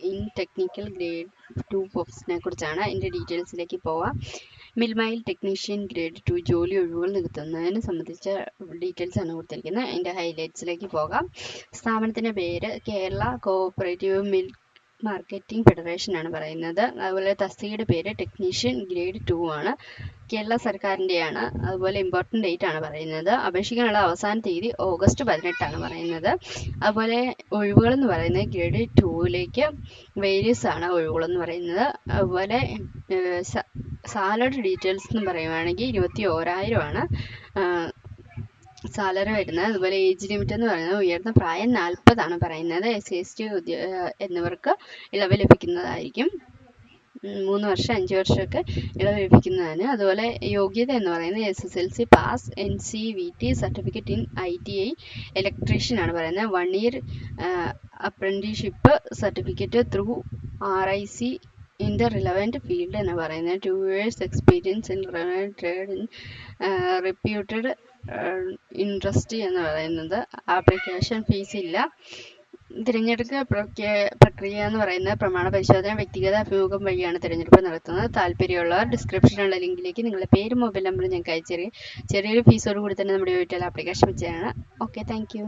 In technical grade two പോസ്റ്റിനെ കുറിച്ചാണ് അതിന്റെ ഡീറ്റെയിൽസിലേക്ക് പോവാം. മിൽമയിൽ ടെക്നീഷ്യൻ ഗ്രേഡ് ടു ജോലി ഒഴിവുകൾ നികത്തുന്നതിനെ സംബന്ധിച്ച ഡീറ്റെയിൽസ് ആണ് കൊടുത്തിരിക്കുന്നത്. അതിന്റെ ഹൈലൈറ്റ്സിലേക്ക് പോകാം. സ്ഥാപനത്തിന്റെ പേര് Kerala cooperative milk marketing federation ആണ് പറയുന്നത്. അതുപോലെ തസ്തികയുടെ പേര് ടെക്നീഷ്യൻ ഗ്രേഡ് ടു ആണ്. കേരള സർക്കാരിന്റെയാണ് അതുപോലെ ഇമ്പോർട്ടന്റ് ഡേറ്റ് ആണ് പറയുന്നത്. അപേക്ഷിക്കാനുള്ള അവസാന തീയതി ഓഗസ്റ്റ് പതിനെട്ടാണ് പറയുന്നത്. അതുപോലെ ഒഴിവുകൾ എന്ന് പറയുന്നത് ഗ്രേഡ് ടുവിലേക്ക് വേരിയസ് ആണ് ഒഴിവുകൾ എന്ന് പറയുന്നത്. അതുപോലെ സാലറി ഡീറ്റെയിൽസ് എന്ന് പറയുവാണെങ്കിൽ ഇരുപത്തി ഓരായിരമാണ് സാലറി വരുന്നത് അതുപോലെ ഏജ് ലിമിറ്റ് എന്ന് പറയുന്നത് ഉയർന്ന പ്രായം നാൽപ്പതാണ് പറയുന്നത് എസ് സി എസ് ടി എന്നിവർക്ക് ഇളവ് ലഭിക്കുന്നതായിരിക്കും. മൂന്ന് വർഷം അഞ്ച് വർഷമൊക്കെ ഇളവ് ലഭിക്കുന്നതാണ്. അതുപോലെ യോഗ്യത എന്ന് പറയുന്നത് S S L C pass N C V T certificate in I T I electrician ആണ് പറയുന്നത്. One year apprenticeship certificate through R I C in the relevant field എന്ന് പറയുന്നത് two years experience in trade in reputed interest എന്ന് പറയുന്നത്. Application fees ഇല്ല. തിരഞ്ഞെടുക്കൽ പ്രക്രിയ എന്ന് പറയുന്നത് പ്രമാണ പരിശോധന വ്യക്തിഗത അഭിമുഖം വഴിയാണ് തിരഞ്ഞെടുപ്പ് നടത്തുന്നത്. താല്പര്യമുള്ളവർ ഡിസ്ക്രിപ്ഷനിലുള്ള ലിങ്കിലേക്ക് നിങ്ങളുടെ പേര് മൊബൈൽ നമ്പർ ഞങ്ങൾക്ക് അയച്ചു ചെറിയൊരു ഫീസോട് കൂടി തന്നെ നമ്മുടെ യൂട്യൂബ് ആപ്ലിക്കേഷൻ വെച്ചതാണ്. Okay thank